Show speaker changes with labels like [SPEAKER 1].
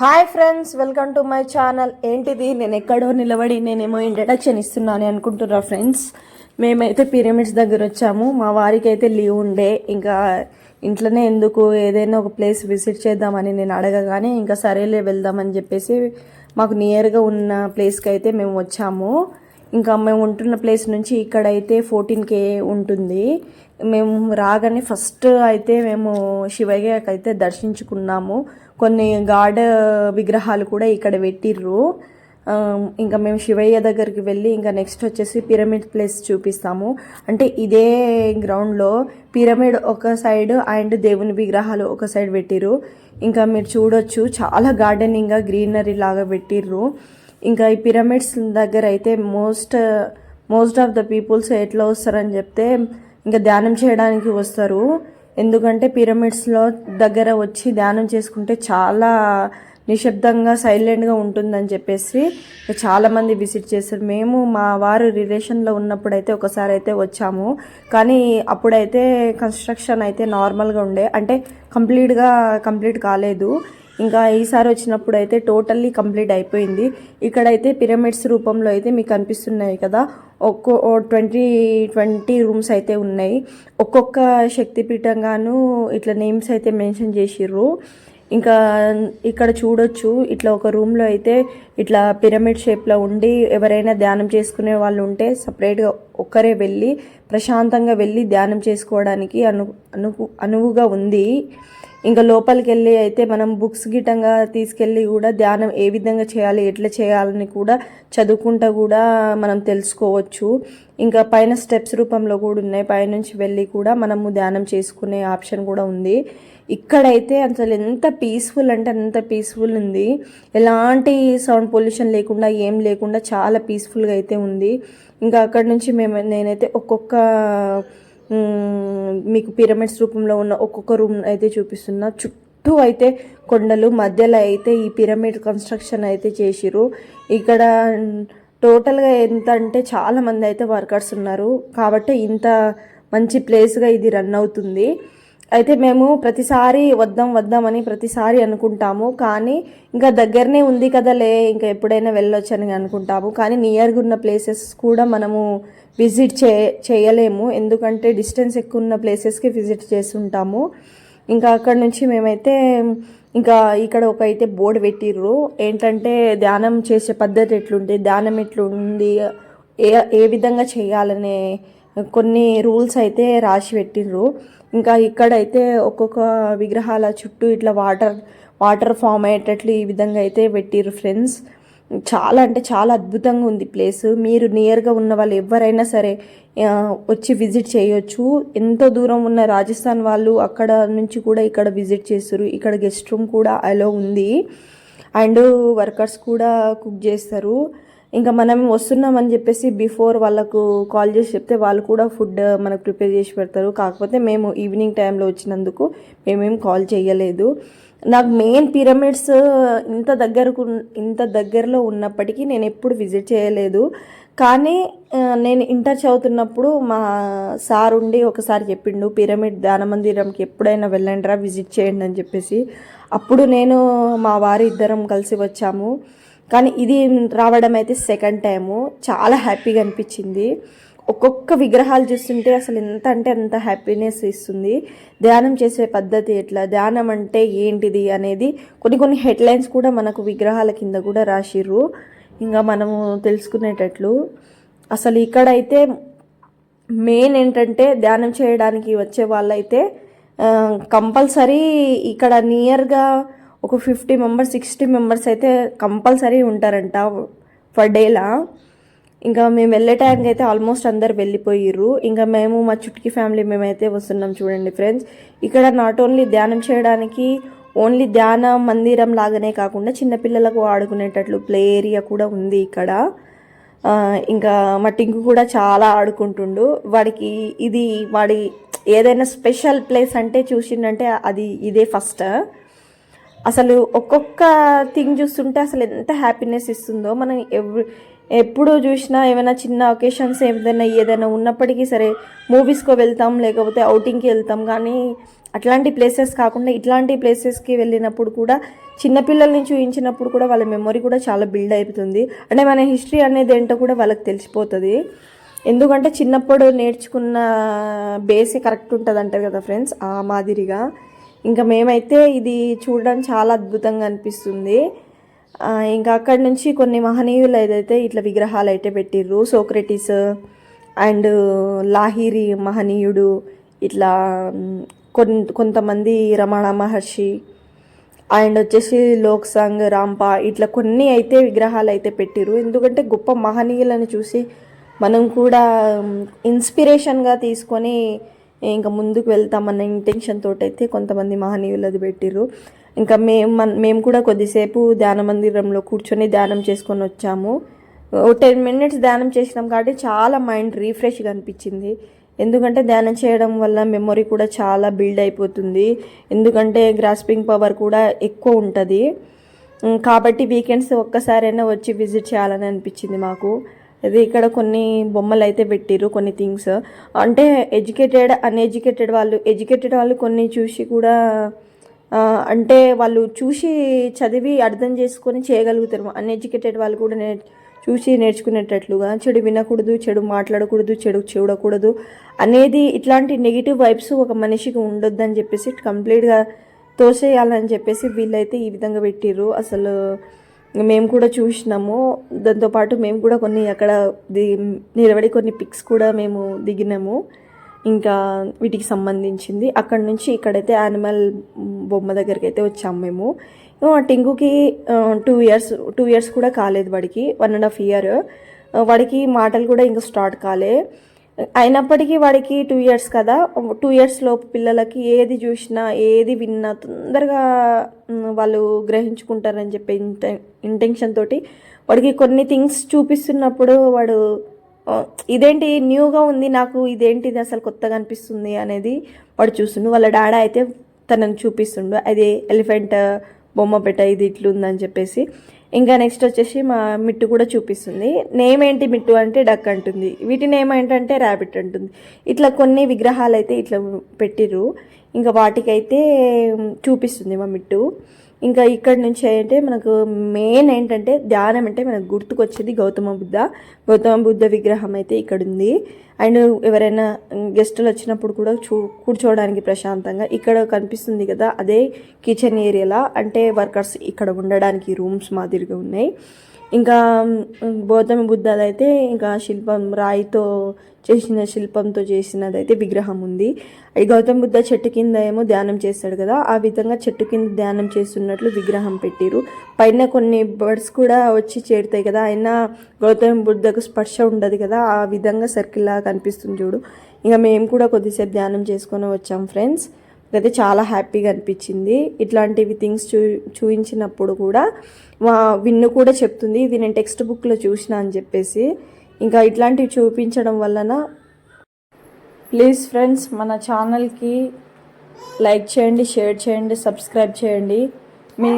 [SPEAKER 1] Hi friends welcome to my channel. ఏంటిది? నేను ఎక్కడో నిలబడి నేనేమో ఇంట్రడక్షన్ ఇస్తున్నాను అనుకుంటున్నా ఫ్రెండ్స్. మేమైతే పిరమిడ్స్ దగ్గర వచ్చాము. మా వారికి అయితే లీవ్ ఉండే. ఇంకా ఇంట్లోనే ఎందుకు ఏదైనా ఒక ప్లేస్ విజిట్ చేద్దామని నేను అడగగానే ఇంకా సరేలే వెళ్దామని చెప్పేసి మాకు నియర్గా ఉన్న ప్లేస్కి అయితే మేము వచ్చాము. ఇంకా మేము ఉంటున్న ప్లేస్ నుంచి ఇక్కడైతే ఫోర్టీన్ కే ఉంటుంది. మేము రాగానే ఫస్ట్ అయితే మేము శివయ్యకైతే దర్శించుకున్నాము. కొన్ని గాడ్ విగ్రహాలు కూడా ఇక్కడ పెట్టిర్రు. ఇంకా మేము శివయ్య దగ్గరికి వెళ్ళి ఇంకా నెక్స్ట్ వచ్చేసి పిరమిడ్ ప్లేస్ చూపిస్తాము. అంటే ఇదే గ్రౌండ్లో పిరమిడ్ ఒక సైడ్ అండ్ దేవుని విగ్రహాలు ఒక సైడ్ పెట్టిర్రు. ఇంకా మీరు చూడొచ్చు చాలా గార్డెనింగ్గా గ్రీనరీ లాగా పెట్టిర్రు. ఇంకా ఈ పిరమిడ్స్ దగ్గర అయితే most most of the peoples ఎట్లా వస్తారని చెప్తే ఇంకా ధ్యానం చేయడానికి వస్తారు. ఎందుకంటే పిరమిడ్స్లో దగ్గర వచ్చి ధ్యానం చేసుకుంటే చాలా నిశ్శబ్దంగా సైలెంట్గా ఉంటుందని చెప్పేసి చాలామంది విజిట్ చేశారు. మేము మా వారు రిలేషన్లో ఉన్నప్పుడు అయితే ఒకసారి అయితే వచ్చాము. కానీ అప్పుడైతే కన్స్ట్రక్షన్ అయితే నార్మల్గా ఉండే. అంటే కంప్లీట్గా కంప్లీట్ కాలేదు. ఇంకా ఈసారి వచ్చినప్పుడు అయితే టోటల్లీ కంప్లీట్ అయిపోయింది. ఇక్కడైతే పిరమిడ్స్ రూపంలో అయితే మీకు కనిపిస్తున్నాయి కదా. ఒక్కో ట్వంటీ ట్వంటీ రూమ్స్ అయితే ఉన్నాయి. ఒక్కొక్క శక్తిపీఠంగాను ఇట్లా నేమ్స్ అయితే మెన్షన్ చేసిర్రు. ఇంకా ఇక్కడ చూడొచ్చు ఇట్లా ఒక రూమ్లో అయితే ఇట్లా పిరమిడ్ షేప్లో ఉండి ఎవరైనా ధ్యానం చేసుకునే వాళ్ళు ఉంటే సపరేట్గా ఒక్కరే వెళ్ళి ప్రశాంతంగా వెళ్ళి ధ్యానం చేసుకోవడానికి అను అను అనువుగా ఉంది. ఇంకా లోపలికి వెళ్ళి అయితే మనం బుక్స్ గిట్టంగా తీసుకెళ్ళి కూడా ధ్యానం ఏ విధంగా చేయాలి ఎట్లా చేయాలని కూడా చదువుకుంటా కూడా మనం తెలుసుకోవచ్చు. ఇంకా పైన స్టెప్స్ రూపంలో కూడా ఉన్నాయి. పైనుంచి వెళ్ళి కూడా మనము ధ్యానం చేసుకునే ఆప్షన్ కూడా ఉంది. ఇక్కడైతే అసలు ఎంత పీస్ఫుల్ అంటే అంత పీస్ఫుల్ ఉంది. ఎలాంటి సౌండ్ పొల్యూషన్ లేకుండా ఏం లేకుండా చాలా పీస్ఫుల్గా అయితే ఉంది. ఇంకా అక్కడ నుంచి మేము నేనైతే ఒక్కొక్క మీకు పిరమిడ్స్ రూపంలో ఉన్న ఒక్కొక్క రూమ్ అయితే చూపిస్తున్నా. చుట్టూ అయితే కొండలు మధ్యలో అయితే ఈ పిరమిడ్ కన్స్ట్రక్షన్ అయితే చేసిరు ఇక్కడ టోటల్గా ఎంత అంటే చాలామంది అయితే వర్కర్స్ ఉన్నారు. కాబట్టి ఇంత మంచి ప్లేస్గా ఇది రన్ అవుతుంది. అయితే మేము ప్రతిసారి వద్దాం వద్దామని ప్రతిసారి అనుకుంటాము. కానీ ఇంకా దగ్గరనే ఉంది కదలే ఇంకా ఎప్పుడైనా వెళ్ళొచ్చు అని అనుకుంటాము. కానీ నియర్గా ఉన్న ప్లేసెస్ కూడా మనము విజిట్ చే చేయలేము. ఎందుకంటే డిస్టెన్స్ ఎక్కువ ఉన్న ప్లేసెస్కి విజిట్ చేస్తుంటాము. ఇంకా అక్కడ నుంచి మేమైతే ఇంకా ఇక్కడ ఒక అయితే బోర్డు పెట్టిర్రు. ఏంటంటే ధ్యానం చేసే పద్ధతి ఎట్లుంది ధ్యానం ఎట్లుంది ఏ ఏ విధంగా చేయాలనే కొన్ని రూల్స్ అయితే రాసి పెట్టిర్రు. ఇంకా ఇక్కడైతే ఒక్కొక్క విగ్రహాల చుట్టూ ఇట్లా వాటర్ వాటర్ ఫామ్ అయ్యేటట్లు ఈ విధంగా అయితే పెట్టిర్రు ఫ్రెండ్స్. చాలా అంటే చాలా అద్భుతంగా ఉంది ప్లేస్. మీరు నియర్గా ఉన్న వాళ్ళు ఎవరైనా సరే వచ్చి విజిట్ చేయొచ్చు. ఎంతో దూరం ఉన్న రాజస్థాన్ వాళ్ళు అక్కడ నుంచి కూడా ఇక్కడ విజిట్ చేస్తారు. ఇక్కడ గెస్ట్ రూమ్ కూడా అలో ఉంది. అండ్ వర్కర్స్ కూడా కుక్ చేస్తారు. ఇంకా మనం వస్తున్నామని చెప్పేసి బిఫోర్ వాళ్ళకు కాల్ చేసి చెప్తే వాళ్ళు కూడా ఫుడ్ మనకు ప్రిపేర్ చేసి పెడతారు. కాకపోతే మేము ఈవినింగ్ టైంలో వచ్చినందుకు మేమేం కాల్ చేయలేదు. నాకు మెయిన్ పిరమిడ్స్ ఇంత దగ్గరకు ఇంత దగ్గరలో ఉన్నప్పటికీ నేను ఎప్పుడు విజిట్ చేయలేదు. కానీ నేను ఇంటర్ చదువుతున్నప్పుడు మా సార్ ఉండి ఒకసారి చెప్పిండు పిరమిడ్ ధ్యాన మందిరంకి ఎప్పుడైనా వెళ్ళండిరా విజిట్ చేయండి అని చెప్పేసి. అప్పుడు నేను మా వారి ఇద్దరం కలిసి వచ్చాము. కానీ ఇది రావడం అయితే సెకండ్ టైము చాలా హ్యాపీగా అనిపించింది. ఒక్కొక్క విగ్రహాలు చూస్తుంటే అసలు ఎంత అంటే అంత హ్యాపీనెస్ ఇస్తుంది. ధ్యానం చేసే పద్ధతి ఎట్లా? ధ్యానం అంటే ఏంటిది అనేది కొన్ని కొన్ని హెడ్లైన్స్ కూడా మనకు విగ్రహాల కింద కూడా రాసిర్రు. ఇంకా మనము తెలుసుకునేటట్లు. అసలు ఇక్కడైతే మెయిన్ ఏంటంటే ధ్యానం చేయడానికి వచ్చే వాళ్ళైతే కంపల్సరీ ఇక్కడ నియర్గా ఒక ఫిఫ్టీ మెంబర్స్ సిక్స్టీ మెంబర్స్ అయితే కంపల్సరీ ఉంటారంట పర్ డేలా. ఇంకా మేము వెళ్ళే టైంకి అయితే ఆల్మోస్ట్ అందరు వెళ్ళిపోయిర్రు. ఇంకా మేము మా చుట్టుకి ఫ్యామిలీ మేమైతే వస్తున్నాం చూడండి ఫ్రెండ్స్. ఇక్కడ నాట్ ఓన్లీ ధ్యానం చేయడానికి ఓన్లీ ధ్యాన మందిరం లాగానే కాకుండా చిన్నపిల్లలకు ఆడుకునేటట్లు ప్లే ఏరియా కూడా ఉంది ఇక్కడ. ఇంకా మా టింకు కూడా చాలా ఆడుకుంటుండు. వాడికి ఇది వాడి ఏదైనా స్పెషల్ ప్లేస్ అంటే చూసిండంటే అది ఇదే ఫస్ట్. అసలు ఒక్కొక్క థింగ్ చూస్తుంటే అసలు ఎంత హ్యాపీనెస్ ఇస్తుందో. మనం ఎవ్రీ ఎప్పుడు చూసినా ఏమైనా చిన్న ఒకేషన్స్ ఏదైనా ఏదైనా ఉన్నప్పటికీ సరే మూవీస్కో వెళ్తాం లేకపోతే అవుటింగ్కి వెళ్తాం. కానీ అట్లాంటి ప్లేసెస్ కాకుండా ఇట్లాంటి ప్లేసెస్కి వెళ్ళినప్పుడు కూడా చిన్నపిల్లల్ని చూపించినప్పుడు కూడా వాళ్ళ మెమొరీ కూడా చాలా బిల్డ్ అయిపోతుంది. అంటే మన హిస్టరీ అనేది ఏంటో కూడా వాళ్ళకి తెలిసిపోతుంది. ఎందుకంటే చిన్నప్పుడు నేర్చుకున్న బేసే కరెక్ట్ ఉంటుంది అంటారు కదా ఫ్రెండ్స్ ఆ మాదిరిగా. ఇంకా మేమైతే ఇది చూడడం చాలా అద్భుతంగా అనిపిస్తుంది. ఇంకా అక్కడి నుంచి కొన్ని మహనీయులు ఏదైతే ఇట్లా విగ్రహాలు అయితే పెట్టిర్రు సోక్రటిస్ అండ్ లాహిరి మహనీయుడు ఇట్లా మ్, కొన్ కొంతమంది రమణ మహర్షి అండ్ వచ్చేసి లోక్ సంగ్ రాంపా ఇట్లా కొన్ని అయితే విగ్రహాలు అయితే పెట్టిరు ఎందుకంటే గొప్ప మహనీయులను చూసి మనం కూడా ఇన్స్పిరేషన్గా తీసుకొని ఇంకా ముందుకు వెళ్తామన్న ఇంటెన్షన్ తోటైతే కొంతమంది కొంతమంది అది పెట్టిర్రు. ఇంకా మేము మేము కూడా కొద్దిసేపు ధ్యాన మందిరంలో కూర్చొని ధ్యానం చేసుకొని వచ్చాము. ఓ టెన్ మినిట్స్ ధ్యానం చేసినాం కాబట్టి చాలా మైండ్ రీఫ్రెష్గా అనిపించింది. ఎందుకంటే ధ్యానం చేయడం వల్ల మెమొరీ కూడా చాలా బిల్డ్ అయిపోతుంది. ఎందుకంటే గ్రాస్పింగ్ పవర్ కూడా ఎక్కువ ఉంటుంది. కాబట్టి వీకెండ్స్ ఒక్కసారైనా వచ్చి విజిట్ చేయాలని అనిపించింది మాకు. అది ఇక్కడ కొన్ని బొమ్మలు అయితే పెట్టిర్రు కొన్ని థింగ్స్. అంటే ఎడ్యుకేటెడ్ అన్ఎడ్యుకేటెడ్ వాళ్ళు ఎడ్యుకేటెడ్ వాళ్ళు కొన్ని చూసి కూడా అంటే వాళ్ళు చూసి చదివి అర్థం చేసుకొని చేయగలుగుతారు. అన్ఎడ్యుకేటెడ్ వాళ్ళు కూడా నే చూసి నేర్చుకునేటట్లుగా. చెడు వినకూడదు చెడు మాట్లాడకూడదు చెడు చూడకూడదు అనేది ఇట్లాంటి నెగిటివ్ వైబ్స్ ఒక మనిషికి ఉండొద్దు అని చెప్పేసి కంప్లీట్గా తోసేయాలని చెప్పేసి వీళ్ళైతే ఈ విధంగా పెట్టిర్రు. అసలు మేము కూడా చూసినాము. దాంతోపాటు మేము కూడా కొన్ని అక్కడ ది నిలబడి కొన్ని పిక్స్ కూడా మేము దిగినాము. ఇంకా వీటికి సంబంధించింది. అక్కడ నుంచి ఇక్కడైతే యానిమల్ బొమ్మ దగ్గరికి అయితే వచ్చాము మేము. ఆ, టింకుకి టూ ఇయర్స్ టూ ఇయర్స్ కూడా కాలేదు వాడికి. వన్ అండ్ హాఫ్ ఇయర్ వాడికి మాటలు కూడా ఇంకా స్టార్ట్ కాలే. అయినప్పటికీ వాడికి టూ ఇయర్స్ కదా. టూ ఇయర్స్ లోపు పిల్లలకి ఏది చూసినా ఏది విన్నా తొందరగా వాళ్ళు గ్రహించుకుంటారని చెప్పి ఇంటె ఇంటెన్షన్ తోటి వాడికి కొన్ని థింగ్స్ చూపిస్తున్నప్పుడు వాడు ఇదేంటి న్యూగా ఉంది నాకు ఇదేంటి ఇది అసలు కొత్తగా అనిపిస్తుంది అనేది వాడు చూస్తుండు. వాళ్ళ డాడా అయితే తనని చూపిస్తుండు. అది ఎలిఫెంట్ బొమ్మ పెట్ట ఇది ఇట్లుందని చెప్పేసి. ఇంకా నెక్స్ట్ వచ్చేసి మా మిట్టు కూడా చూపిస్తుంది. నేమ్ ఏంటి మిట్టు అంటే డక్ అంటుంది. వీటి నేమ్ ఏంటంటే ర్యాబిట్ అంటుంది. ఇట్లా కొన్ని విగ్రహాలు అయితే ఇట్లా పెట్టిర్రు. ఇంకా వాటికైతే చూపిస్తుంది మా మిట్టు. ఇంకా ఇక్కడ నుంచి అంటే మనకు మెయిన్ ఏంటంటే ధ్యానం అంటే మనకు గుర్తుకొచ్చేది గౌతమ బుద్ధ. గౌతమ బుద్ధ విగ్రహం అయితే ఇక్కడ ఉంది అండ్ ఎవరైనా గెస్టులు వచ్చినప్పుడు కూడా చూ కూర్చోవడానికి ప్రశాంతంగా ఇక్కడ కనిపిస్తుంది కదా అదే కిచెన్ ఏరియాలా అంటే వర్కర్స్ ఇక్కడ ఉండడానికి రూమ్స్ మాదిరిగా ఉన్నాయి. ఇంకా గౌతమ బుద్ధదైతే అయితే ఇంకా శిల్పం రాయితో చేసిన శిల్పంతో చేసినది అయితే విగ్రహం ఉంది. ఈ గౌతమ బుద్ధ చెట్టు కింద ఏమో ధ్యానం చేస్తాడు కదా ఆ విధంగా చెట్టు కింద ధ్యానం చేస్తున్నట్లు విగ్రహం పెట్టిరు పైన కొన్ని బర్డ్స్ కూడా వచ్చి చేరుతాయి కదా అయినా గౌతమ బుద్ధకు స్పర్శ ఉండదు కదా ఆ విధంగా సర్కిల్ లాగా కనిపిస్తుంది చూడు. ఇంకా మేము కూడా కొద్దిసేపు ధ్యానం చేసుకొని వచ్చాం ఫ్రెండ్స్. అయితే చాలా హ్యాపీగా అనిపించింది. ఇట్లాంటివి థింగ్స్ చూ చూపించినప్పుడు కూడా మా విన్ను కూడా చెప్తుంది ఇది నేను టెక్స్ట్ బుక్లో చూసిన అని చెప్పేసి. ఇంకా ఇట్లాంటివి చూపించడం వలన ప్లీజ్ ఫ్రెండ్స్ మన ఛానల్కి లైక్ చేయండి షేర్ చేయండి సబ్స్క్రైబ్ చేయండి. మీ